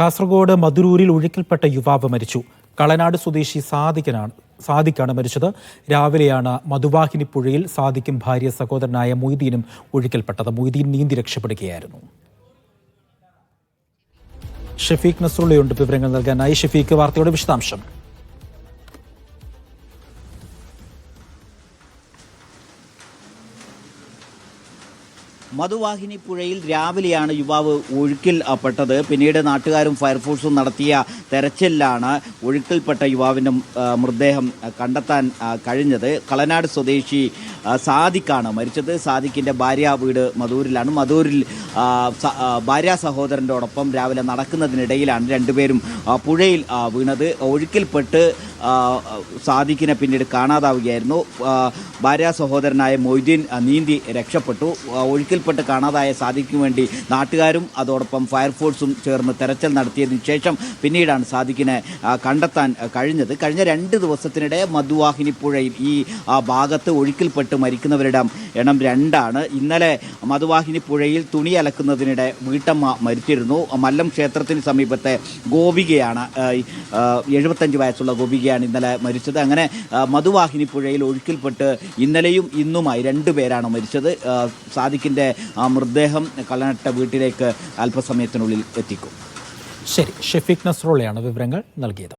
കാസർഗോഡ് മധുരൂരിൽ ഒഴുക്കിൽപ്പെട്ട യുവാവ് മരിച്ചു. കളനാട് സ്വദേശി സാദിഖനാണ് സാദിഖാണ് മരിച്ചത്. രാവിലെയാണ് മധുവാഹിനി പുഴയിൽ സാദിഖും ഭാര്യ സഹോദരനായ മൊയ്തീനും ഒഴുക്കിൽപ്പെട്ടത്. മൊയ്തീൻ നീന്തി രക്ഷപ്പെടുകയായിരുന്നു. ഷെഫീഖ് നസറുള്ളയുണ്ട് വിവരങ്ങൾ നൽകാനായി. ഷെഫീഖ് വാർത്തയുടെ വിശദാംശം. മധുവാഹിനി പുഴയിൽ രാവിലെയാണ് യുവാവ് ഒഴുക്കിൽ പെട്ടത് പിന്നീട് നാട്ടുകാരും ഫയർഫോഴ്സും നടത്തിയ തെരച്ചിലാണ് ഒഴുക്കിൽപ്പെട്ട യുവാവിന്റെ മൃതദേഹം കണ്ടെത്താൻ കഴിഞ്ഞത്. കളനാട് സ്വദേശി സാദിഖാണ് മരിച്ചത്. സാദിഖിന്റെ ഭാര്യ വീട് മധൂരിലാണ്. മധൂരിൽ ഭാര്യ സഹോദരന്റെയോടൊപ്പം രാവിലെ നടക്കുന്നതിനിടയിലാണ് രണ്ടുപേരും പുഴയിൽ വീണത്. ഒഴുക്കിൽപ്പെട്ട് സാദിഖിനെ പിന്നീട് കാണാതാവുകയായിരുന്നു. ഭാര്യ സഹോദരനായ മൊയ്തീൻ നീന്തി രക്ഷപ്പെട്ടു. ആ, ഒഴുക്കിൽപ്പെട്ട് കാണാതായ സാദിഖിന് വേണ്ടി നാട്ടുകാരും അതോടൊപ്പം ഫയർഫോഴ്സും ചേർന്ന് തെരച്ചിൽ നടത്തിയതിനു ശേഷം പിന്നീടാണ് സാദിഖിനെ കണ്ടെത്താൻ കഴിഞ്ഞത്. കഴിഞ്ഞ രണ്ട് ദിവസത്തിനിടെ മധുവാഹിനി പുഴയിൽ ഈ ഭാഗത്ത് ഒഴുക്കിൽപ്പെട്ട് മരിക്കുന്നവരുടെ എണ്ണം രണ്ടാണ്. ഇന്നലെ മധുവാഹിനി പുഴയിൽ തുണി അലക്കുന്നതിനിടെ വീട്ടമ്മ മരിച്ചിരുന്നു. മല്ലം ക്ഷേത്രത്തിന് സമീപത്തെ ഗോപികയാണ് എഴുപത്തഞ്ച് വയസ്സുള്ള ഗോപികയാണ് ഇന്നലെ മരിച്ചത്. അങ്ങനെ മധുവാഹിനി പുഴയിൽ ഒഴുക്കിൽപ്പെട്ട് ഇന്നലെയും ഇന്നുമായി രണ്ടുപേരാണ് മരിച്ചത്. ആ, സാദിഖിന്റെ ആ മൃതദേഹം കളനട്ട വീട്ടിലേക്ക് അല്പസമയത്തിനുള്ളിൽ എത്തിക്കും. ശരി ഷെഫീഖ് നസ്രോളയാണ് വിവരങ്ങൾ നൽകിയത്.